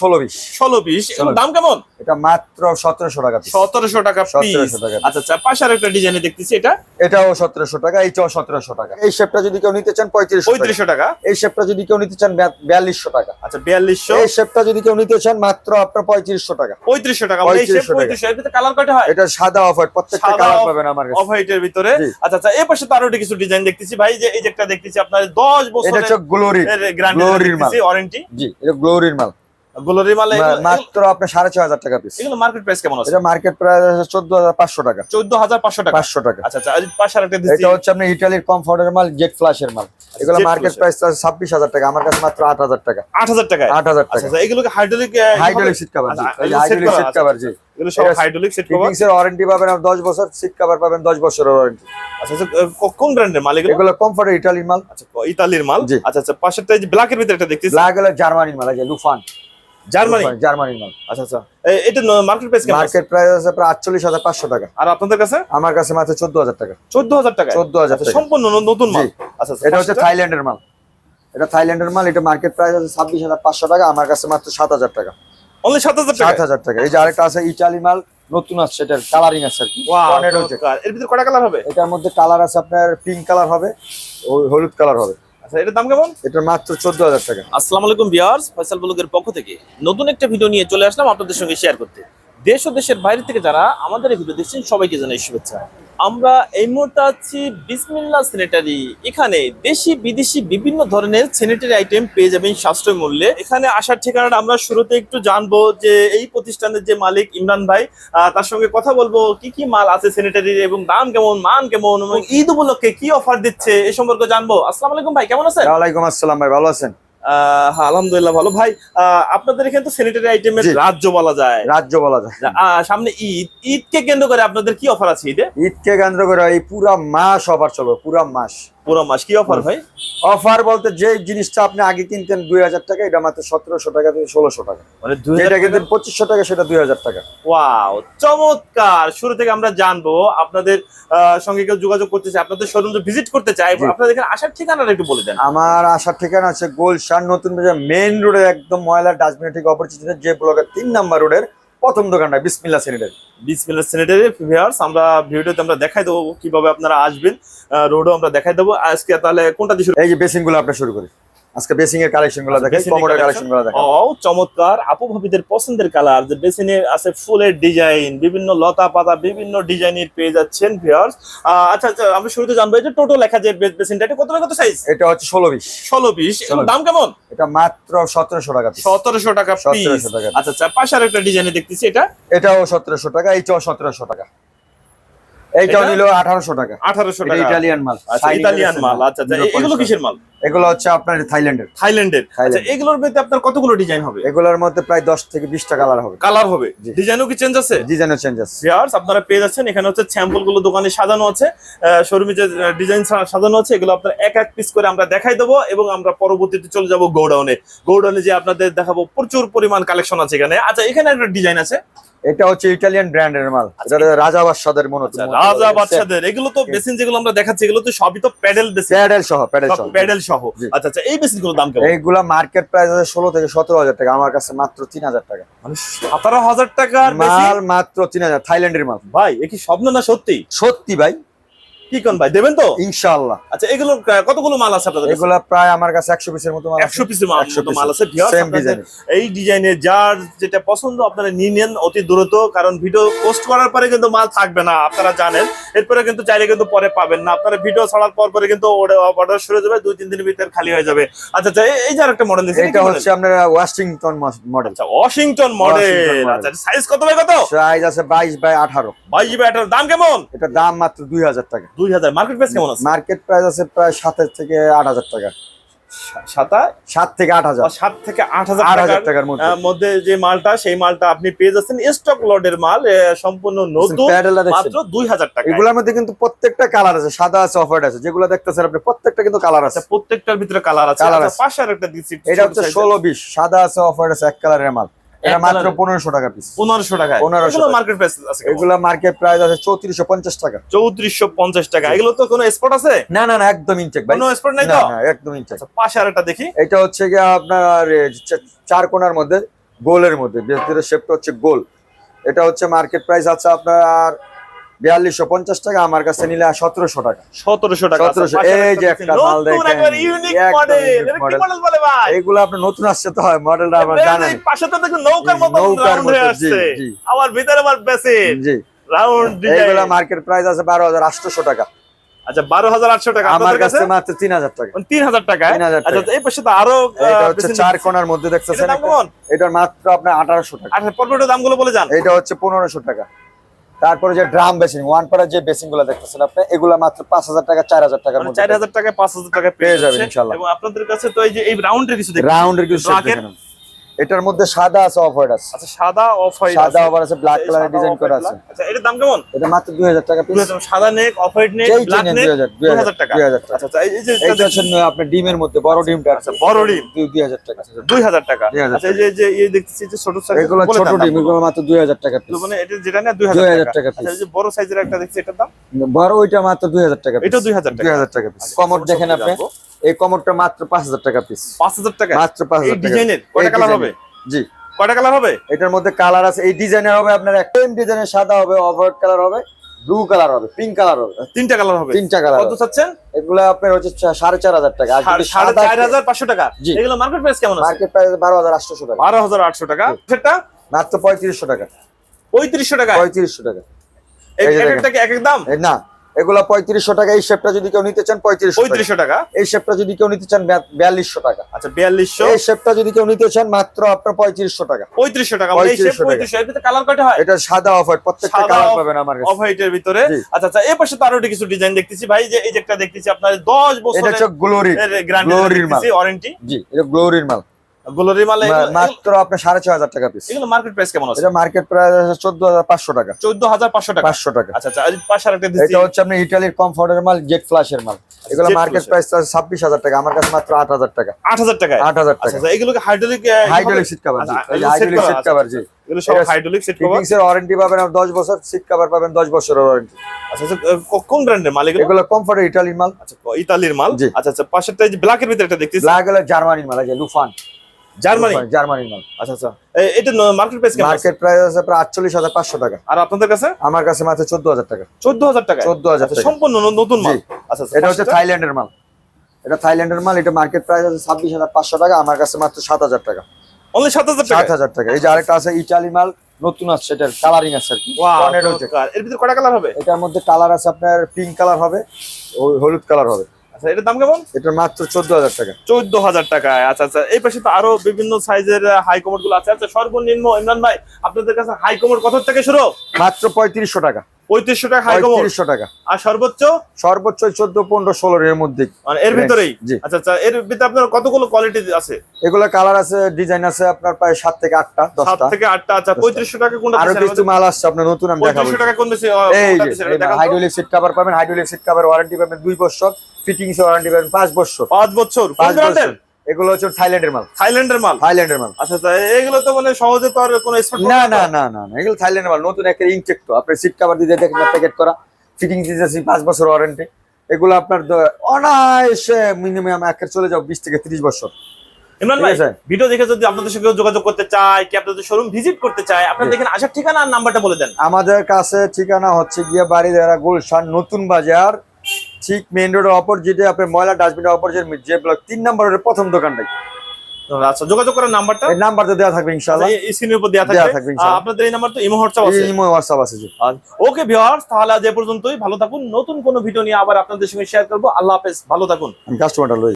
ষোলো বিশ। ষোলো দাম কেমন? এটা মাত্র সতেরোশো টাকা সতেরোশো টাকা পিস 1700 টাকা আচ্ছা আচ্ছা পাশে একটা ডিজাইনে দেখতেছি এটা? এটাও সতেরোশো টাকা এইটাও সতেরোশো টাকা। এই শেপটা যদি কেউ নিতে চান পঁয়ত্রিশশো পঁয়ত্রিশশো টাকা? এই শেপটা যদি কেউ নিতে চান বিয়াল্লিশশো টাকা। আচ্ছা বিয়াল্লিশশো? এই শেপটা যদি কেউ নিতে চান মাত্র আপনার পঁয়ত্রিশশো টাকা। পঁয়ত্রিশশো টাকা। মানে এই shape 3500 টাকা। পঁয়ত্রিশশো এর ভিতরে কালার কয়টা হয়? এটা সাদা অফ হোয়াইট প্রত্যেকটা সাদা কালার পাবেন আমার অফ হোয়াইটের ভিতরে? আচ্ছা আচ্ছা এই পাশে তো আরও কিছু ডিজাইন দেখতেছি ভাই যে এই যে একটা দেখতেছি আপনার দশ এটা হচ্ছে গ্লোরি গ্যারান্টি গ্লোরির মাল। ওয়ারেন্টি জি এটা গ্লোরির মাল। গ্লোরি মাল মাত্র আপনার সাড়ে ছয় হাজার টাকা পিস এগুলো মার্কেট প্রাইস কেমন আছে? এটা মার্কেট প্রাইস চোদ্দ হাজার পাঁচশো টাকা। চোদ্দ হাজার পাঁচশো টাকা? পাঁচশো টাকা। আচ্ছা আচ্ছা এটা হচ্ছে ইটালির কমফোর্টের মাল জেট মাল। এগুলো মার্কেট প্রাইস ছাব্বিশ হাজার টাকা আমার কাছে মাত্র আট হাজার টাকা। আট হাজার টাকায়? আট হাজার আচ্ছা টাকা। আচ্ছা এগুলোকে হাইড্রোলিক হাইড্রোলিক সিট কভার আচ্ছা, জি। এগুলো set হাইড্রোলিক সিট আছে। জি। এগুলো সব হাইড্রোলিক সেট কভার এর ওয়ারেন্টি পাবেন আপনি দশ বছর সিট কভার পাবেন দশ বছরের ওয়ারেন্টি আচ্ছা আচ্ছা কোন ব্র্যান্ডের মাল এগুলো? এগুলো কমফোর্টের ইটালির মাল। আচ্ছা ইতালির মাল। আচ্ছা আচ্ছা পাশেরটা এই যে ব্ল্যাকের ভিতরে একটা দেখতেছি। ব্ল্যাক হলো জার্মানির মাল আছে লুফান জার্মানি? জার্মানির মাল। আচ্ছা আচ্ছা। এটা মার্কেট প্রাইস? মার্কেট প্রাইস আছে প্রায় আটচল্লিশ হাজার পাঁচশো টাকা। আর আপনাদের কাছে? আমার কাছে মাত্র চোদ্দ হাজার টাকা। চোদ্দ হাজার টাকা? চোদ্দ হাজার টাকা। সম্পূর্ণ নতুন মাল। আচ্ছা আচ্ছা। এটা হচ্ছে? থাইল্যান্ডের মাল। এটা থাইল্যান্ডের মাল এটা মার্কেট প্রাইস আছে ছাব্বিশ হাজার পাঁচশো টাকা আমার কাছে মাত্র সাত হাজার টাকা। Only 7,000 সাত টাকা? হাজার টাকা। এই যে আরেকটা আছে ইটালি মাল নতুন আসছে এটার কালারিং আছে আর কি। এর ভিতরে কালার হবে? এটার মধ্যে কালার আছে আপনার পিঙ্ক কালার হবে ও হলুদ কালার হবে। আচ্ছা এটার দাম কেমন? এটা মাত্র চোদ্দ হাজার টাকা। আসসালামু আলাইকুম ভিউয়ার্স ফয়সাল ব্লগের পক্ষ থেকে নতুন একটা ভিডিও নিয়ে চলে আসলাম আপনাদের সঙ্গে শেয়ার করতে। দেশ ও দেশের বাইরে থেকে যারা আমাদের এই ভিডিও দেখছেন সবাইকে জানাই শুভেচ্ছা। আমরা এই মুহূর্তে আছি বিসমিল্লা স্যানিটারি এখানে দেশি, বিদেশি বিভিন্ন ধরনের স্যানিটারি আইটেম পেয়ে যাবেন সাশ্রয় মূল্যে। এখানে আসার ঠিকানাটা আমরা শুরুতে একটু জানব যে এই প্রতিষ্ঠানের যে মালিক ইমরান ভাই তার সঙ্গে কথা বলব, কি কি মাল আছে স্যানিটারি এবং দাম কেমন, মান কেমন, এবং ঈদ উপলক্ষে কি অফার দিচ্ছে, এ সম্পর্কে জানব। আসসালামু আলাইকুম ভাই, কেমন আছেন? ওয়ালাইকুম আসসালাম ভাই, ভালো আছেন? আলহামদুলিল্লাহ ভালো। ভাই আহ, আপনাদের এখানে তো স্যানিটারি আইটেমের। রাজ্য বলা যায়। রাজ্য বলা যায়। আহ, সামনে ঈদ। ঈদকে কেন্দ্র করে আপনাদের কি অফার আছে ঈদে? ঈদকে কেন্দ্র করে এই পুরা মাস অফার চলবে পুরা মাস। পুরো মাস। কি অফার ভাই? অফার বলতে যে জিনিসটা আপনি আগে কিনতেন দুই হাজার টাকা এটা মাত্র সতেরোশো টাকা থেকে ষোলোশো টাকা। মানে দুই যেটা কিনতেন পঁচিশশো টাকা সেটা দুই হাজার টাকা। ওয়াও চমৎকার! শুরু থেকে আমরা জানব আপনাদের সঙ্গে কেউ যোগাযোগ করতে চায় আপনাদের শোরুম ভিজিট করতে চাই আপনাদের এখানে আসার ঠিকানাটা একটু বলে দেন। আমার আসার ঠিকানা আছে গোলশান নতুন মেইন রোডে একদম ময়লা ডাস্টবিনের ঠিক অপরিচিত যে ব্লকের তিন নাম্বার রোডের প্রথম দোকানটা বিসমিল্লা সেনিটারি। বিসমিল্লা স্যানিটারি ভিউয়ার্স আমরা ভিডিওতে আমরা দেখাই দেবো কীভাবে আপনারা আসবেন রোডও আমরা দেখাই দেবো। আজকে তাহলে কোনটা দিয়ে এই যে বেসিনগুলো আপনার শুরু করি। আজকে বেসিং এর কালেকশনগুলো দেখেন কমোডের? কালেকশনগুলো দেখেন। ও চমৎকার। আপু ভাবিদের পছন্দের কালার যে বেসিনে আছে ফুলের ডিজাইন বিভিন্ন লতা পাতা বিভিন্ন ডিজাইনের পেয়ে যাচ্ছেন ভিউয়ার্স আচ্ছা আচ্ছা আমরা শুরুতে জানব এই যে টোটো লেখা যে বেসিনটা এটা কত কত সাইজ এটা হচ্ছে ষোলো বিশ। ষোলো পিস ষোলো। দাম কেমন? এটা মাত্র সতেরোশো টাকা piece। সতেরোশো টাকা পিস 1700 টাকা আচ্ছা আচ্ছা পাশে আর একটা ডিজাইনে দেখতেছি এটা? এটাও সতেরোশো টাকা এইটাও সতেরোশো টাকা। এইটাও এটা? নিল আঠারোশো টাকা। আঠারোশো এটা টাকা। ইটালিয়ান মাল। আচ্ছা ইতালিয়ান মাল। মাল। আচ্ছা আচ্ছা এগুলো কিসের মাল? এগুলো হচ্ছে আপনার থাইল্যান্ডের। থাইল্যান্ডের। আচ্ছা এগুলোর মধ্যে আপনার কতগুলো ডিজাইন হবে? এগুলোর মধ্যে প্রায় দশ থেকে বিশটা কালার হবে। কালার হবে। ডিজাইনও কি চেঞ্জ আছে? ডিজাইনের চেঞ্জ আছে। ভিউয়ার্স আপনারা পেয়ে যাচ্ছেন। এখানে হচ্ছে স্যাম্পলগুলো দোকানে সাজানো আছে। শোরুমে যে ডিজাইন সাজানো আছে এগুলো আপনার এক এক পিস করে আমরা দেখাই দেবো এবং আমরা পরবর্তীতে চলে যাব গোডাউনে গোডাউনে যে আপনাদের দেখাবো প্রচুর পরিমাণ কালেকশন আছে এখানে। আচ্ছা এখানে একটা ডিজাইন আছে। এটা হচ্ছে ইটালিয়ান ব্র্যান্ডের মাল রাজা বাদশাদের মনে হচ্ছে রাজা বাদশাদের এগুলো তো বেসিন যেগুলো আমরা দেখাচ্ছি এগুলো তো সবই তো প্যাডেল বেসিন প্যাডেল সহ প্যাডেল সহ। প্যাডেল সহ। আচ্ছা আচ্ছা এই বেসিনগুলোর দাম কেমন? এইগুলা মার্কেট প্রাইস আছে ষোলো থেকে সতেরো হাজার টাকা আমার কাছে মাত্র তিন হাজার টাকা। মানে সতেরো হাজার টাকার মাল মাত্র তিন হাজার থাইল্যান্ডের মাল। ভাই এ কি স্বপ্ন না সত্যি? সত্যি ভাই। কি কোন ভাই? দেবেন তো? ইনশাআল্লাহ। আচ্ছা এগুলো কতগুলো মাল আছে আপনাদের কাছে? প্রায় আমার কাছে একশো পিসের মতো মাল আছে। একশো পিসের মাল মতো মাল আছে সেম ডিজাইন এই ডিজাইনের যার যেটা পছন্দ আপনারা নিয়ে নেন অতি দ্রুত কারণ ভিডিও পোস্ট করার পরে কিন্তু মাল থাকবে না আপনারা জানেন। এরপরে কিন্তু চাইলে কিন্তু পরে পাবেন না। আপনারা ভিডিও ছাড়ার পর পরে কিন্তু অর্ডার শুরু হয়ে যাবে দুই তিন দিনের ভিতরে খালি হয়ে যাবে। আচ্ছা আচ্ছা এই- যে আরেকটা মডেল এটা হচ্ছে আপনার ওয়াশিংটন মডেল আচ্ছা ওয়াশিংটন মডেল আচ্ছা সাইজ কত বাই কত? সাইজ আছে বাইশ বাই আঠারো। বাইশ জিবি এটার দাম কেমন? এটা দাম মাত্র দুই হাজার টাকা। দুই হাজার। মার্কেট প্রাইস কেমন আছে? মার্কেট প্রাইস আছে প্রায় সাতের থেকে আট হাজার টাকা। সাতা সাত থেকে আট হাজার। সাত থেকে আট হাজার আট হাজার টাকার মধ্যে। যে মালটা সেই মালটা আপনি পেয়ে যাচ্ছেন স্টক লটের মাল সম্পূর্ণ নতুন মাত্র দুই হাজার টাকা এগুলোর মধ্যে কিন্তু প্রত্যেকটা কালার আছে সাদা আছে অফ হোয়াইট আছে যেগুলো দেখতেছেন আপনি প্রত্যেকটা কিন্তু কালার আছে। আচ্ছা প্রত্যেকটার ভিতরে কালার আছে। Colour আচ্ছা, আছে। পাশে একটা দিচ্ছি এটা হচ্ছে ষোলো বিশ সাদা আছে অফ হোয়াইট আছে এক কালারের মাল। এটা মাত্র টাকা পিস টাকা 1500 এগুলো মার্কেট প্রাইস আছে এগুলা মার্কেট প্রাইস আছে চৌত্রিশশো পঞ্চাশ টাকা। চৌত্রিশশো পঞ্চাশ টাকা। এগুলো তো কোনো স্পট আছে? না না না একদম ইনচেক ভাই। কোনো স্পট নাই না তো? না একদম আচ্ছা পাশে দেখি। এটা হচ্ছে আপনার চার কোনার মধ্যে গোলের মধ্যে ভিতরে শেপটা হচ্ছে গোল। এটা হচ্ছে মার্কেট প্রাইস আছে আপনার বিয়াল্লিশশো পঞ্চাশ টাকা আমার কাছে নিলে সতেরোশো টাকা। সতেরোশো টাকা 1700 পাশে এই যে একটা মাল দেখেন। এগুলো আপনার নতুন আসছে তো হয় মডেলটা আমরা জানেন। পাশে তো দেখুন নৌকার জি, মতো নৌকার মতো, জি, আসছে। ভিতরে আবার বেসিন জি রাউন্ড মার্কেট প্রাইস আছে বারো হাজার আটশোশো টাকা। আচ্ছা বারো হাজার আটশো টাকা। আমার কাছে মাত্র তিন হাজার টাকা। তিন হাজার টাকা। আচ্ছা এই পাশে তো আরও এটা চার। কোনার মধ্যে দেখতেছেন এটার মাত্র আপনার আঠারোশো টাকা। আচ্ছা পরপর দামগুলো বলে যান। এটা হচ্ছে পনেরোশো টাকা। তারপরে যে ড্রাম বেসিং ওয়ান পাড়ার যে বেসিংগুলো দেখতেছেন আপনি এগুলো মাত্র পাঁচ হাজার টাকা চার হাজার টাকার মানে চার হাজার টাকা পাঁচ হাজার টাকা পেয়ে যাবেন ইনশাল্লাহ। এবং আপনাদের কাছে তো এই যে এই রাউন্ডের কিছু রাউন্ডের কিছু এটার মধ্যে সাদা আছে অফ হোয়াইট আছে আচ্ছা সাদা অফ হোয়াইট সাদা আবার আছে ব্ল্যাক কালারের ডিজাইন করা আছে আচ্ছা এটার দাম কেমন এটা মাত্র দুই হাজার টাকা পিস সাদা neck off white neck black neck দুই হাজার দুই দুই হাজার হাজার টাকা দুই হাজার টাকা আচ্ছা আচ্ছা এই যে এটা হচ্ছে আপনার ডিমের মধ্যে বড় ডিমটা আছে বড় ডিম। দুই দুই হাজার টাকা দুই হাজার টাকা 2000 আচ্ছা এই যে যে এই দেখতেছি যে ছোট সাইজ এগুলো ছোট ডিম এগুলো মাত্র দুই হাজার টাকা পিস মানে এটা যেটা না দুই 2000 হাজার টাকা টাকা আচ্ছা এই যে বড় সাইজের একটা দেখছি এটার দাম বড় ওইটা মাত্র দুই হাজার টাকা এটা 2000 টাকা। দুই হাজার টাকা পিস আচ্ছা, কমর দেখেন আপনি। এই কমরটা মাত্র পাঁচ হাজার টাকা পিস পাঁচ হাজার টাকা? মাত্র পাঁচ এই হাজার টাকা। ডিজাইনের? কয়টা কালার হবে? জি। কয়টা কালার হবে? এটার মধ্যে কালার আছে। এই ডিজাইনের হবে আপনার একটা ডিজাইনের সাদা হবে অফ হোয়াইট কালার হবে ব্লু কালার হবে পিঙ্ক কালার হবে। তিনটা কালার হবে? তিনটা কালার কত চাচ্ছেন? এগুলো আপনার হচ্ছে সাড়ে চার হাজার টাকা। সাড়ে চার হাজার পাঁচশো টাকা। এগুলো মার্কেট প্রাইস কেমন আছে? মার্কেট প্রাইস বারো হাজার আটশোশো টাকা। বারো হাজার আটশো টাকা। সেটা? মাত্র পঁয়ত্রিশশো টাকা। পঁয়ত্রিশশো টাকা পঁয়ত্রিশশো টাকা। এক। একটা এক এক দাম? না। এগুলো পঁয়ত্রিশশো টাকা এই শেপটা যদি কেউ নিতে চান পঁয়ত্রিশশো টাকা। পঁয়ত্রিশশো এই শেপটা যদি কেউ নিতে চান বিয়াল্লিশশো টাকা। আচ্ছা বিয়াল্লিশশো? এই শেপটা যদি কেউ নিতে চান মাত্র আপনার পঁয়ত্রিশশো টাকা। পঁয়ত্রিশশো টাকা মানে 3500 টাকা। কালার কয়টা হয়? এটা সাদা অফ হোয়াইট প্রত্যেকটা কালার পাবেন আমার অফ হোয়াইটের ভিতরে? আচ্ছা আচ্ছা এই পাশে তো আরও কিছু ডিজাইন দেখতেছি ভাই যে এই যে একটা দেখতেছি আপনার দশ বছর এটা হচ্ছে গ্লোরি গ্লোরির মাল। ওয়ারেন্টি জি এটা গ্লোরির মাল। গ্লোরি মাল মাত্র আপনার সাড়ে ছয় হাজার টাকা পিস এগুলো মার্কেট প্রাইস কেমন আছে? এটা মার্কেট প্রাইস চোদ্দ হাজার পাঁচশো টাকা। চোদ্দ হাজার পাঁচশো টাকা? পাঁচশো টাকা। আচ্ছা আচ্ছা এটা হচ্ছে ইটালির কমফোর্টের মাল জেট ফ্লাশের মাল। এগুলো মার্কেট প্রাইস ছাব্বিশ হাজার টাকা আমার কাছে মাত্র আট হাজার টাকা। আট হাজার টাকায় আট হাজার আচ্ছা টাকা। আচ্ছা এগুলোকে হাইড্রোলিক হাইড্রোলিক সিট কভার জি। আচ্ছা, এই এগুলো set হাইড্রোলিক সিট আছে। জি। এগুলো সব হাইড্রোলিক সেট কভার এর ওয়ারেন্টি পাবেন আপনি দশ বছর সিট কভার পাবেন দশ বছরের ওয়ারেন্টি আচ্ছা আচ্ছা কোন ব্র্যান্ডের মাল এগুলো? এগুলো কমফোর্টের ইটালির মাল। আচ্ছা ইতালির মাল। আচ্ছা আচ্ছা পাশেরটা এই যে ব্ল্যাকের ভিতরে একটা দেখতেছি। ব্ল্যাক হলো জার্মানির মাল আছে লুফান জার্মানি? জার্মানির মাল। আচ্ছা আচ্ছা। এটা মার্কেট প্রাইস আছে? মার্কেট প্রাইস আছে প্রায় আটচল্লিশ হাজার পাঁচশো টাকা। আর আপনাদের কাছে? আমার কাছে মাত্র চোদ্দ হাজার টাকা। চোদ্দ হাজার টাকা? চোদ্দ হাজার আচ্ছা টাকা। সম্পূর্ণ নতুন মাল। আচ্ছা আচ্ছা এটা হচ্ছে? থাইল্যান্ডের মাল। এটা থাইল্যান্ডের মাল এটা মার্কেট প্রাইস আছে ছাব্বিশ হাজার পাঁচশো টাকা আমার কাছে মাত্র সাত হাজার টাকা। অনলি সাত হাজার সাত টাকা হাজার টাকা। এই যে আরেকটা আছে ইটালি মাল নতুন আসছে এটার কালারিং আছে আর কি। এর ভিতরে কটা কালার হবে? এটার মধ্যে কালার আছে আপনার পিঙ্ক কালার হবে ও হলুদ কালার হবে। আচ্ছা এটার দাম কেমন? এটা মাত্র চোদ্দ হাজার টাকা। চোদ্দ হাজার টাকায়। আচ্ছা আচ্ছা এই পাশে তো আরও বিভিন্ন সাইজের হাই কমোডগুলো আছে। আচ্ছা সর্বনিম্ন ইমরান ভাই আপনাদের কাছে হাই কমোড কত থেকে শুরু? মাত্র পঁয়ত্রিশশো টাকা। পঁয়ত্রিশশো টাকা হাই পঁয়ত্রিশশো টাকা। আর সর্বোচ্চ? সর্বোচ্চ চোদ্দ পনেরো ষোলোর এর মধ্যে। মানে এর ভিতরেই? আচ্ছা আচ্ছা এর ভিতরে আপনার কতগুলো কোয়ালিটি আছে? এগুলো কালার আছে ডিজাইন আছে আপনার প্রায় সাত থেকে আটটা দশটা। থেকে আটটা আচ্ছা। পঁয়ত্রিশশো টাকা কোনটা আরও কিছু মাল আসছে আপনার নতুন আমি দেখাবো। টাকা কোন এই হাইড্রোলিক সিট কভার পাবেন হাইড্রোলিক সিট কভার ওয়ারেন্টি পাবেন দুই বছর ফিটিংস ওয়ারেন্টি পাবেন পাঁচ বছর। পাঁচ বছর। পাঁচ বছর। এগুলো হচ্ছে থাইল্যান্ডের মাল। থাইল্যান্ডের মাল? থাইল্যান্ডের মাল। আচ্ছা এগুলো তো মানে সহজে তো আর কোনো না না না না না এগুলো থাইল্যান্ডের মাল নতুন একটা ইনটেক তো। আপনার সিট কভার দিয়ে দেখেন প্যাকেট করা। ফিটিং দিতেছি পাঁচ বছর ওয়ারেন্টি এগুলো আপনার অনায়াসে মিনিমাম একের চলে যাও বিশ থেকে ত্রিশ বছর। ইমরান ভাই ভিডিও দেখে যদি আপনাদের সঙ্গে যোগাযোগ করতে চায় কি আপনাদের শোরুম ভিজিট করতে চায় আপনারা দেখেন আসার ঠিকানা আর নাম্বারটা বলে দেন। আমাদের কাছে ঠিকানা হচ্ছে গিয়ে বাড়ি দেওয়া গুলশান নতুন বাজার ঠিক মেইন রোডের অপোজিটে আপনার ময়লা ডাস্টবিনের অপোজিট যে ব্লক তিন নম্বরের প্রথম দোকানটাই। আচ্ছা যোগাযোগ করার নাম্বারটা? এই নাম্বারটা দেওয়া থাকবে ইনশাআল্লাহ। এই স্ক্রিনের উপর দেওয়া থাকবে। আপনাদের এই নাম্বার তো ইমো হোয়াটসঅ্যাপ আছে? ইমো হোয়াটসঅ্যাপ আছে জি। ওকে ভিউয়ার্স তাহলে আজ এ পর্যন্তই। ভালো থাকুন। নতুন কোন ভিডিও নিয়ে আবার আপনাদের সঙ্গে শেয়ার করব। আল্লাহ হাফেজ। ভালো থাকুন। কাস্টমার কাস্টমারটা